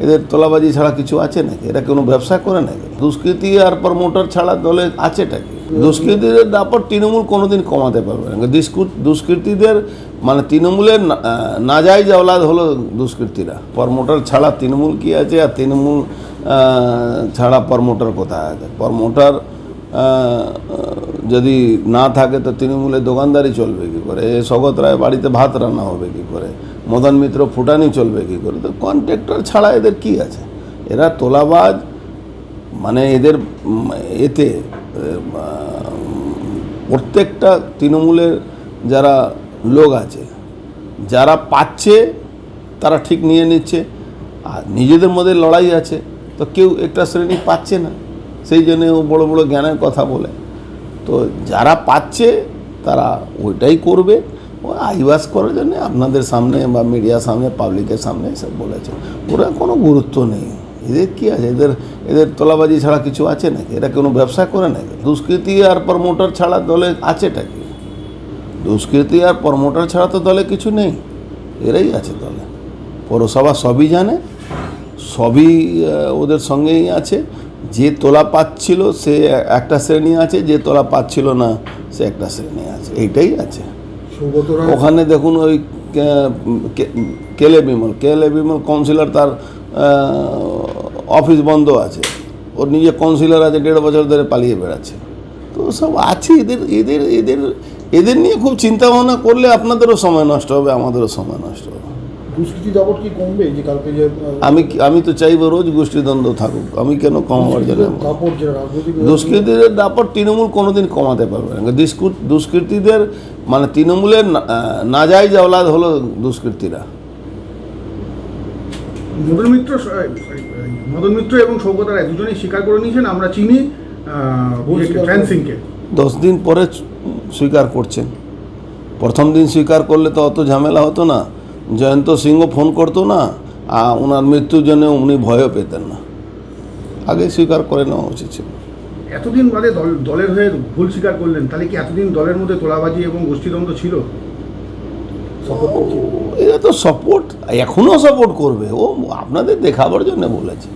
এদের তোলাবাজি ছাড়া কিছু আছে নাকি? এরা কোনো ব্যবসা করে নাকি? দুষ্কৃতি আর প্রমোটার ছাড়া দলে আছেটা কি? দুষ্কৃতীদের দাপট তৃণমূল কোনোদিন কমাতে পারবে না। দুষ্কৃ- দুষ্কৃতীদের মানে তৃণমূলের না- আহ, নাজাইজ হলো দুষ্কৃতীরা। প্রমোটার ছাড়া তৃণমূল কি আছে আর তৃণমূল ছাড়া প্রমোটার কোথায় আছে? প্রমোটার যদি না থাকে তো তৃণমূলের দোকানদারি চলবে কী করে? এ স্বগত রায় বাড়িতে ভাত রান্না হবে কী করে? মদন মিত্র ফুটানি চলবে কী করে? তো কন্ট্রাক্টর ছাড়া এদের কি আছে? এরা তোলাবাজ মানে এদের এতে প্রত্যেকটা তৃণমূলের যারা লোক আছে, যারা পাচ্ছে, তারা ঠিক নিয়ে নিচ্ছে। আর নিজেদের মধ্যে লড়াই আছে, তো কেউ একটা শ্রেণি পাচ্ছে না। সেই জন্য ও বড় বড় জ্ঞানের কথা বলে। তো যারা পাচ্ছে, তারা ওইটাই করবে। আইবাস করার জন্য আপনাদের সামনে বা মিডিয়ার সামনে, পাবলিকের সামনে এসব বলেছে। ওরা কোনো গুরুত্ব নেই। এদের কি আছে? এদের এদের তোলাবাজি ছাড়া কিছু আছে নাকি? এরা কোনো ব্যবসা করে নাকি? দুষ্কৃতি আর প্রমোটার ছাড়া দলে আছেটা কি? দুষ্কৃতি আর প্রমোটার ছাড়া তো দলে কিছু নেই। এরাই আছে দলে। পৌরসভা সবই জানে। সবই ওদের সঙ্গেই আছে। যে তোলা পাচ্ছিল সে একটা শ্রেণি আছে যে তোলা পাচ্ছিল না সে একটা শ্রেণি আছে। এইটাই আছে। ওখানে দেখুন ওই কেলে বিমল। কেলে বিমল কাউন্সিলর তার অফিস বন্ধ আছে। ওর নিজে কাউন্সিলর আছে দেড় বছর ধরে পালিয়ে বেড়াচ্ছে। তো সব আছে এদের এদের এদের এদের নিয়ে খুব চিন্তা ভাবনা করলে আপনাদেরও সময় নষ্ট হবে আমাদেরও সময় নষ্ট হবে। দুষ্কৃতি দাপট কি কমবে যে কালকে যে আমি আমি তো চাইব রোজ গোষ্ঠীদ্বন্দ্ব থাকুক। আমি কেন কমাবার জন্য? দাপট দুষ্কৃতীদের দাপট তৃণমূল কোনোদিন কমাতে পারবে না। দুষ্কৃতীদের মানে তৃণমূলের হলো দুষ্কৃতীরা। মদন মিত্র মদন মিত্র এবং সৌগত রায় দুজনেই স্বীকার করে নিয়েছেন আমরা চিনি সিংকে। দশ দিন পরে স্বীকার করছেন। প্রথম দিন স্বীকার করলে তো অত ঝামেলা হতো না। জয়ন্ত সিংহ ফোন করতো না আর ওনার মৃত্যুর জন্য উনি ভয়ও পেতেন না। আগে স্বীকার করে নেওয়া উচিত ছিল। এতদিন বাদে দল দলের হয়ে ভুল স্বীকার করলেন তাহলে কি এতদিন দলের মধ্যে তোলাবাজি এবং গোষ্ঠীদ্বন্দ্ব ছিল? এরা তো সাপোর্ট এখনও সাপোর্ট করবে। ও আপনাদের দেখাবার জন্য বলেছে।